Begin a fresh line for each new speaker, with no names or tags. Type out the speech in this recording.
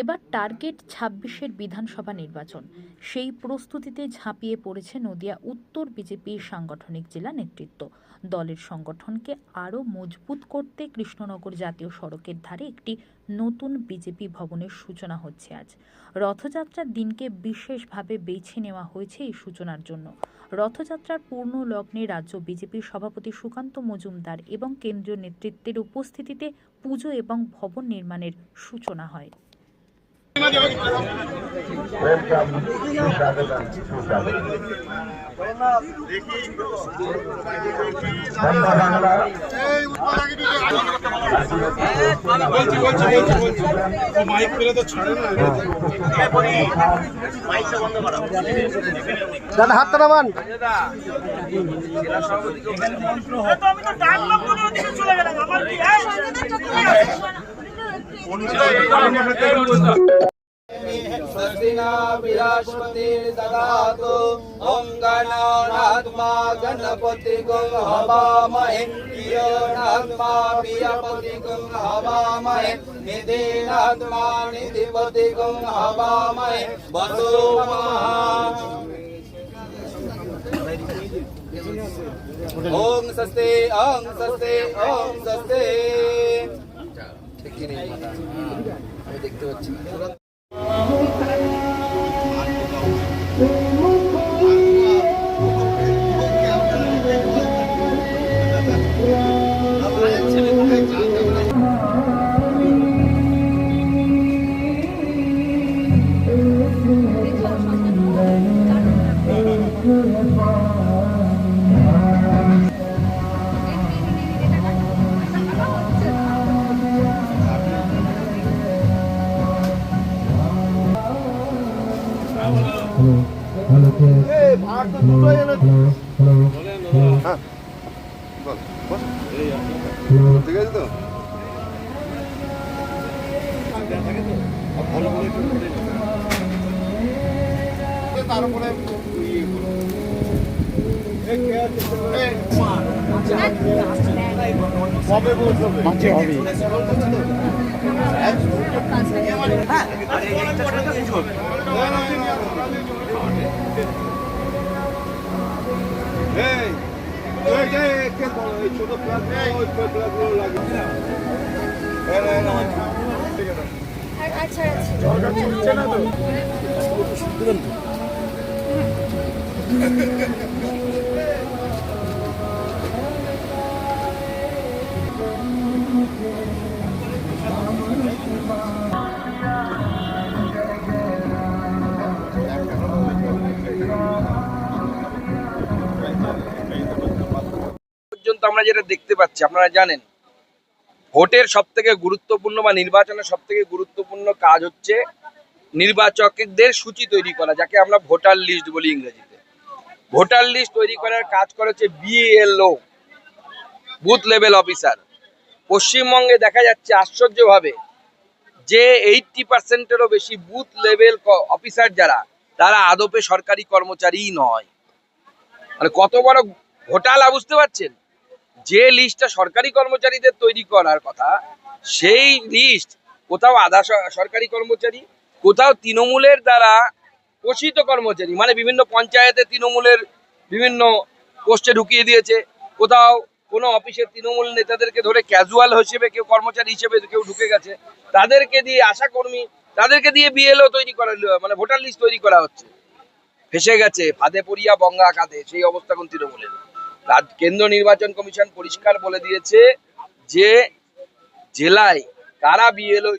এবার টার্গেট ছাব্বিশের বিধানসভা নির্বাচন। সেই প্রস্তুতিতে ঝাঁপিয়ে পড়েছে নদিয়া উত্তর বিজেপির সাংগঠনিক জেলা নেতৃত্ব। দলের সংগঠনকে আরও মজবুত করতে কৃষ্ণনগর জাতীয় সড়কের ধারে একটি নতুন বিজেপি ভবনের সূচনা হচ্ছে আজ। রথযাত্রার দিনকে বিশেষভাবে বেছে নেওয়া হয়েছে এই সূচনার জন্য। রথযাত্রার পূর্ণ লগ্নে রাজ্য বিজেপির সভাপতি সুকান্ত মজুমদার এবং কেন্দ্রীয় নেতৃত্বের উপস্থিতিতে পুজো এবং ভবন নির্মাণের সূচনা হয়।
বলছি বলছি বলছি বলছি মাইক পেলে তো ছাড়ে না
দাদা হাতটা নামান
তো আমি তো ডাকলাম চলে গেলাম?
ददातु ॐ गणानात्मा गणपति गुं हवामहे प्रियणात्मा प्रियपति गुं हवामहे निधिनात्मा निधिपति गुं हवामहे वसो ॐ सस्ते ॐ सस्ते ॐ सस्ते ঠিক নেই হ্যাঁ, আমি দেখতে পাচ্ছি
ঠিক আছে তো
তারপরে হবে ছোট প্লাস ওই প্লাসগুলো লাগে
আচ্ছা। আচ্ছা
সরকার চলছে না তো
আমরা যেটা দেখতে পাচ্ছি, আপনারা জানেন, ভোটের সব থেকে গুরুত্বপূর্ণ বা নির্বাচনের সব থেকে গুরুত্বপূর্ণ কাজ হচ্ছে নির্বাচকদের সূচি তৈরি করা, যাকে আমরা ভোটার লিস্ট বলি ইংরেজিতে। ভোটার লিস্ট তৈরি করার কাজ করা হচ্ছে বিএলও বুথ লেভেল অফিসার। পশ্চিমবঙ্গে দেখা যাচ্ছে আশ্চর্যভাবে যে এইটটি পার্সেন্টেরও বেশি বুথ লেভেল অফিসার যারা, তারা আদপে সরকারি কর্মচারীই নয়। মানে কত বড় ঘোটালা বুঝতে পারছেন? যে লিস্টটা সরকারি কর্মচারীদের তৈরি করার কথা, সেই লিস্ট কোথাও আধা সরকারি কর্মচারী, কোথাও তৃণমূলের দ্বারা পোষিত কর্মচারী মানে বিভিন্ন পঞ্চায়েতে তৃণমূলের বিভিন্ন পোস্টে ঢুকিয়ে দিয়েছে, কোথাও কোনো অফিসের তৃণমূল নেতাদেরকে ধরে ক্যাজুয়াল হিসেবে কেউ কর্মচারী হিসেবে কেউ ঢুকে গেছে, তাদেরকে দিয়ে আশা কর্মী, তাদেরকে দিয়ে বিএলও তৈরি করা মানে ভোটার লিস্ট তৈরি করা হচ্ছে। ফেসে গেছে, ফাঁদে পড়িয়া বঙ্গা কাঁধে সেই অবস্থা কোন তৃণমূলের। কেন্দ্র নির্বাচন কমিশন পরিষ্কার বলে দিয়েছে যে জেলায় কারা বিএলও